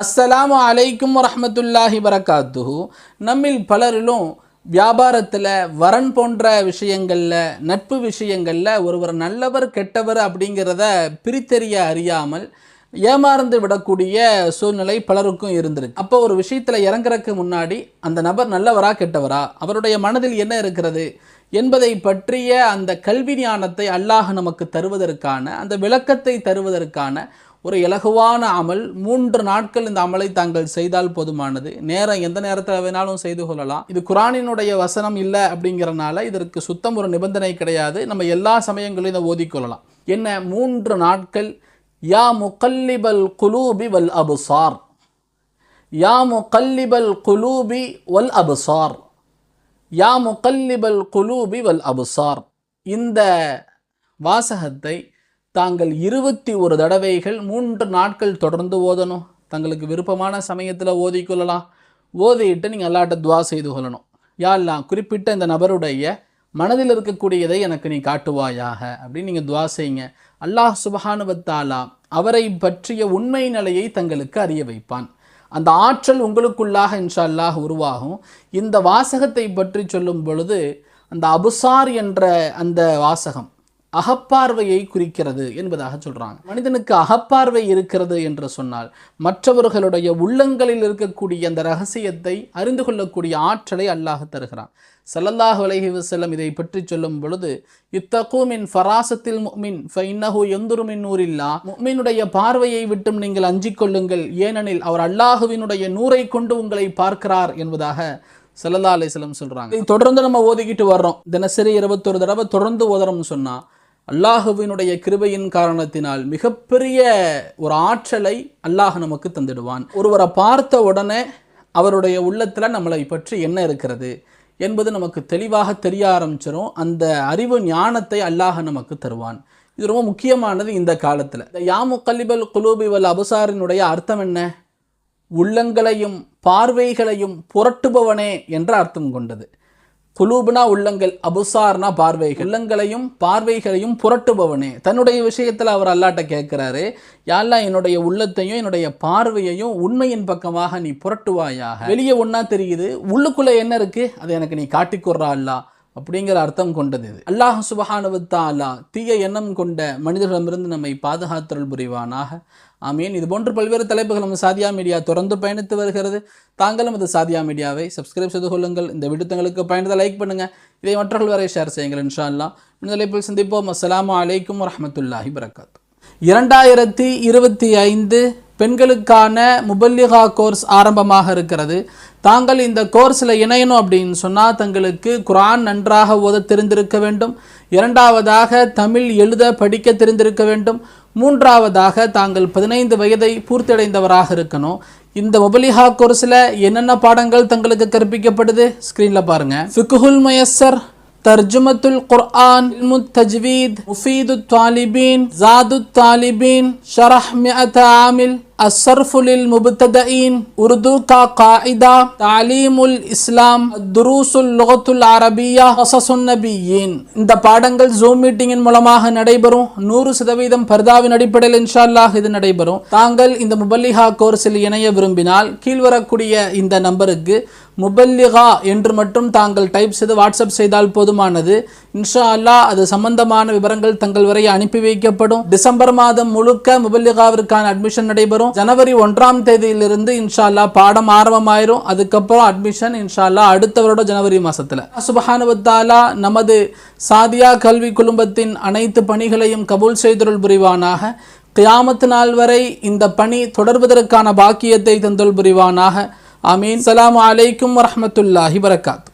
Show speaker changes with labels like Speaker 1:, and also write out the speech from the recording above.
Speaker 1: அஸ்ஸலாமு அலைக்கும் வரமத்துல்லாஹி வரகாத்துஹு. நம்மில் பலரிலும் வியாபாரத்தில் வரன் போன்ற விஷயங்களில் நட்பு விஷயங்களில் ஒருவர் நல்லவர் கெட்டவர் அப்படிங்கிறத பிரித்தறிய அறியாமல் ஏமாறந்து விடக்கூடிய சூழ்நிலை பலருக்கும் இருந்திருக்கு. அப்போ ஒரு விஷயத்தில் இறங்குறதுக்கு முன்னாடி அந்த நபர் நல்லவரா கெட்டவரா? அவருடைய மனதில் என்ன இருக்கிறது என்பதை பற்றிய அந்த கல்வி ஞானத்தை அல்லாஹ் நமக்கு தருவதற்கான அந்த விளக்கத்தை தருவதற்கான ஒரு இலகுவான அமல் மூன்று நாட்கள் இந்த அமலை தாங்கள் செய்தால் போதுமானது. நேரம் எந்த நேரத்தில் வேணாலும் செய்து கொள்ளலாம். இது குரானினுடைய வசனம் இல்லை அப்படிங்கிறனால இதற்கு சுத்தம் ஒரு நிபந்தனை கிடையாது. நம்ம எல்லா சமயங்களையும் இதை ஓதிக்கொள்ளலாம் என்ன? மூன்று நாட்கள். யா முக்கல்லிபல் குலூபி வல் அபுசார். யா முக்கல்லிபல் குலூபி வல் அபுசார். யா முக்கல்லிபல் குலூபி வல் அபுசார். இந்த வாசகத்தை தாங்கள் இருபத்தி ஒரு தடவைகள் மூன்று நாட்கள் தொடர்ந்து ஓதணும். தங்களுக்கு விருப்பமான சமயத்தில் ஓதிக்கொள்ளலாம் ஓதிட்டு நீங்கள் அல்லாட்ட துவா செய்து கொள்ளணும். யாரெல்லாம் குறிப்பிட்ட இந்த நபருடைய மனதில் இருக்கக்கூடியதை எனக்கு நீ காட்டுவாயாக அப்படின்னு நீங்கள் துவா செய்யுங்க. அல்லாஹ் சுபஹானுவத்தாலா அவரை பற்றிய உண்மை நிலையை தங்களுக்கு அறிய வைப்பான். அந்த ஆற்றல் உங்களுக்குள்ளாக இன்ஷா அல்லாஹ் உருவாகும். இந்த வாசகத்தை பற்றி சொல்லும் பொழுது அந்த அபுசார் என்ற அந்த வாசகம் அகப்பார்வையை குறிக்கிறது என்பதாக சொல்கிறாங்க மனிதனுக்கு அகப்பார்வை இருக்கிறது என்று சொன்னால் மற்றவர்களுடைய உள்ளங்களில் இருக்கக்கூடிய அந்த ரகசியத்தை அறிந்து கொள்ளக்கூடிய ஆற்றலை அல்லாஹ் தருகிறான். சல்லல்லாஹ் அலைஹி வசல்லம் இதை பற்றி சொல்லும் பொழுது இத்தகூமின் ஃபராசத்தில் முக்மின் ஃபைன்னஹு எந்துருமின் நூரில்லா முக்மினுடைய பார்வையை விட்டும் நீங்கள் அஞ்சிக் கொள்ளுங்கள் ஏனெனில் அவர் அல்லாஹுவினுடைய நூரை கொண்டு உங்களை பார்க்கிறார் என்பதாக சல்லல்லா அலிஸ்லம் சொல்கிறாங்க சொல்றாங்க. தொடர்ந்து நம்ம ஓதிக்கிட்டு வர்றோம். தினசரி இருபத்தொரு தடவை தொடர்ந்து ஓதுறோம்னு சொன்னா அல்லாஹுவினுடைய கிருபையின் காரணத்தினால் மிகப்பெரிய ஒரு ஆற்றலை அல்லாஹ் நமக்கு தந்துடுவான். ஒருவரை பார்த்த உடனே அவருடைய உள்ளத்தில் நம்மளை பற்றி என்ன இருக்கிறது என்பது நமக்கு தெளிவாக தெரிய ஆரம்பிச்சிடும் அந்த அறிவு ஞானத்தை அல்லாஹ் நமக்கு தருவான். இது ரொம்ப முக்கியமானது இந்த காலத்தில். இந்த யாமு கல்லிபல் குலூபிவல் அபுசாரினுடைய அர்த்தம் என்ன? உள்ளங்களையும் பார்வைகளையும் புரட்டுபவனே என்ற அர்த்தம் கொண்டது. குலூபுனா உள்ளங்கள் அபுசார்னா பார்வைகள். உள்ளங்களையும் பார்வைகளையும் புரட்டுபவனே. தன்னுடைய விஷயத்தில் அவர் அல்லாட்ட கேட்குறாரு யாரெல்லாம் என்னுடைய உள்ளத்தையும் என்னுடைய பார்வையையும் உண்மையின் பக்கமாக நீ புரட்டுவாயாக. வெளியே ஒன்றா தெரியுது உள்ளுக்குள்ளே என்ன இருக்குது அதை எனக்கு நீ காட்டிக்கொடுறா அல்லா. அப்படிங்கிற அர்த்தம் கொண்டது இது. அல்லாஹ் சுபஹானுவத்தாலா தீய எண்ணம் கொண்ட மனிதர்களிடமிருந்து நம்மை பாதுகாத்தல் புரிவானாக. ஆமீன். இது போன்று பல்வேறு தலைப்புகள் நம்ம சாதியா மீடியா தொடர்ந்து பயணித்து வருகிறது. தாங்களும் அது சாதியா மீடியாவை சப்ஸ்கிரைப் செய்து கொள்ளுங்கள். இந்த விடுத்தங்களுக்கு பயணத்தை லைக் பண்ணுங்க. இதை மற்றவர்கள் வரை ஷேர் செய்யுங்கள் இன்ஷா அல்லா இந்த தலைப்பில் சந்திப்போம். அஸ்லாம் அலைக்கும் வரமத்துல்லாஹி வரகாத்து இரண்டாயிரத்தி இருபத்தி ஐந்து பெண்களுக்கான முபல்லிகா கோர்ஸ் ஆரம்பமாக இருக்கிறது. தாங்கள் இந்த கோர்ஸில் இணையணும் அப்படின்னு சொன்னால் தங்களுக்கு குரான் நன்றாக ஓத தெரிந்திருக்க வேண்டும். இரண்டாவதாக தமிழ் எழுத படிக்க தெரிந்திருக்க வேண்டும். மூன்றாவதாக தாங்கள் பதினைந்து வயதை பூர்த்தியடைந்தவராக இருக்கணும். இந்த முபலிஹா கோர்ஸில் என்னென்ன பாடங்கள் தங்களுக்கு கற்பிக்கப்படுது? ஸ்க்ரீனில் பாருங்கள் ஃபிகுல் மயசர் தர்ஜுமத்துல் குர்ஆன் தஜ்வீத் முஃபீது தாலிபீன் ஜாது தாலிபீன் ஷரஹ் மியத் ஆமில் الصرف للمبتدئين اردو کا قاعدہ تعلیم الاسلام دروس اللغة العربية قصص النبيين இந்த பாடங்கள் ஜூம் மீட்டிங்கின் மூலமாக நடைபெறும் நூறு சதவீதம் பர்தாவின் அடிப்படையில் இன்ஷா அல்லாஹ் இது நடைபெறும் தாங்கள் இந்த முபல்லிஹா கோர்ஸில் இணைய விரும்பினால் கீழ்வரக்கூடிய இந்த நம்பருக்கு முபல்லிகா என்று மட்டும் தாங்கள் டைப் செய்து வாட்ஸ்அப் செய்தால் போதுமானது இன்ஷா அல்லாஹ் அது சம்பந்தமான விவரங்கள் தங்கள் வரை அனுப்பி வைக்கப்படும். டிசம்பர் மாதம் முழுக்க முபல்லிகாவிற்கான அட்மிஷன் நடைபெறும். ஜனவரி ஒன்றாம் தேதியிலிருந்து இன்ஷா அல்லாஹ் பாடம் ஆரம்பமாயிரும். அதுக்கப்புறம் அட்மிஷன் இன்ஷா அடுத்த வருடம் ஜனவரி மாசத்துல. சுபஹானுவத்தாலா நமது சாதியா கல்வி குழுமத்தின் அனைத்து பணிகளையும் கபூல் செய்தருள் புரிவானாக. கியாமத்து நாள் வரை இந்த பணி தொடர்வதற்கான பாக்கியத்தை தந்தொல் புரிவானாக. ஆமீன். சலாம் அலைக்கும் வரமத்துல்லாஹி வரகாத்